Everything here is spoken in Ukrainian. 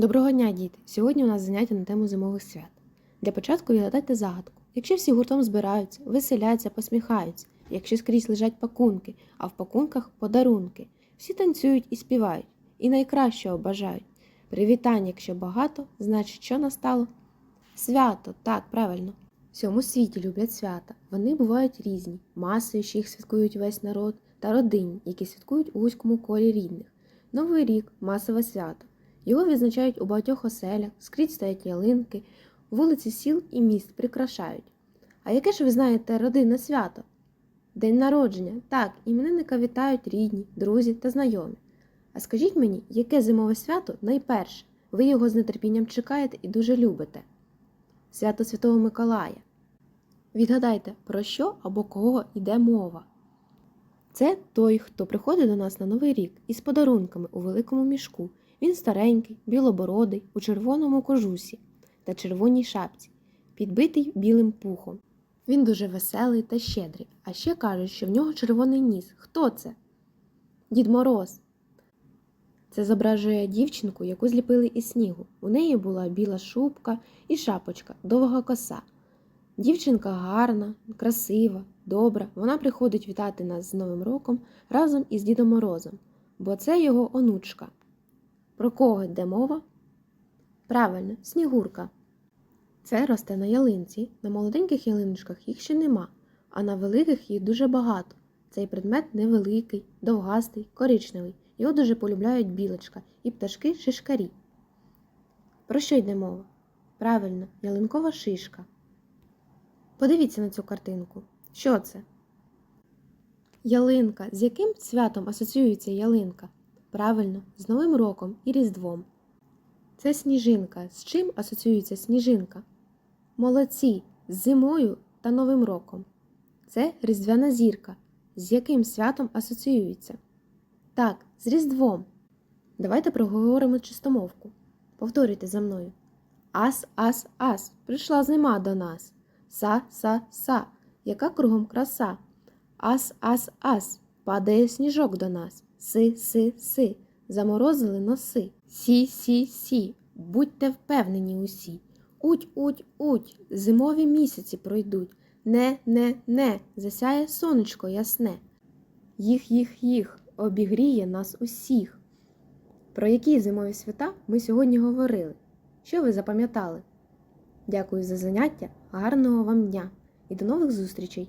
Доброго дня, діти! Сьогодні у нас заняття на тему зимових свят. Для початку відгадайте загадку. Якщо всі гуртом збираються, веселяться, посміхаються, якщо скрізь лежать пакунки, а в пакунках подарунки, всі танцюють і співають, і найкращого бажають. Привітань, якщо багато, значить, що настало? Свято, так, правильно. В всьому світі люблять свята. Вони бувають різні, масою, що їх святкують весь народ, та родинні, які святкують у вузькому колі рідних. Новий рік масове свято. Його відзначають у багатьох оселях, скрізь стоять ялинки, вулиці сіл і міст прикрашають. А яке ж ви знаєте родинне свято? День народження. Так, іменинника вітають рідні, друзі та знайомі. А скажіть мені, яке зимове свято найперше? Ви його з нетерпінням чекаєте і дуже любите? Свято Святого Миколая. Відгадайте, про що або кого йде мова. Це той, хто приходить до нас на Новий рік із подарунками у великому мішку. Він старенький, білобородий, у червоному кожусі та червоній шапці, підбитий білим пухом. Він дуже веселий та щедрий, а ще кажуть, що в нього червоний ніс. Хто це? Дід Мороз. Це зображує дівчинку, яку зліпили із снігу. У неї була біла шубка і шапочка, довга коса. Дівчинка гарна, красива, добра. Вона приходить вітати нас з Новим роком разом із Дідом Морозом, бо це його онучка. Про кого йде мова? Правильно, снігурка. Це росте на ялинці. На молоденьких ялиночках їх ще нема, а на великих їх дуже багато. Цей предмет невеликий, довгастий, коричневий. Його дуже полюбляють білочка і пташки шишкарі. Про що йде мова? Правильно, ялинкова шишка. Подивіться на цю картинку. Що це? Ялинка. З яким святом асоціюється ялинка? Правильно, з Новим роком і Різдвом. Це сніжинка. З чим асоціюється сніжинка? Молодці, з зимою та Новим роком. Це різдвяна зірка. З яким святом асоціюється? Так, з Різдвом. Давайте проговоримо чистомовку. Повторюйте за мною. Ас, ас, ас, прийшла зима до нас. Са, са, са, яка кругом краса. Ас, ас, ас, падає сніжок до нас. Си, си, си, заморозили носи. Сі, сі, сі, будьте впевнені усі. Уть, уть, уть, зимові місяці пройдуть. Не, не, не, засяє сонечко ясне. Їх, їх, їх, обігріє нас усіх. Про які зимові свята ми сьогодні говорили? Що ви запам'ятали? Дякую за заняття, гарного вам дня і до нових зустрічей!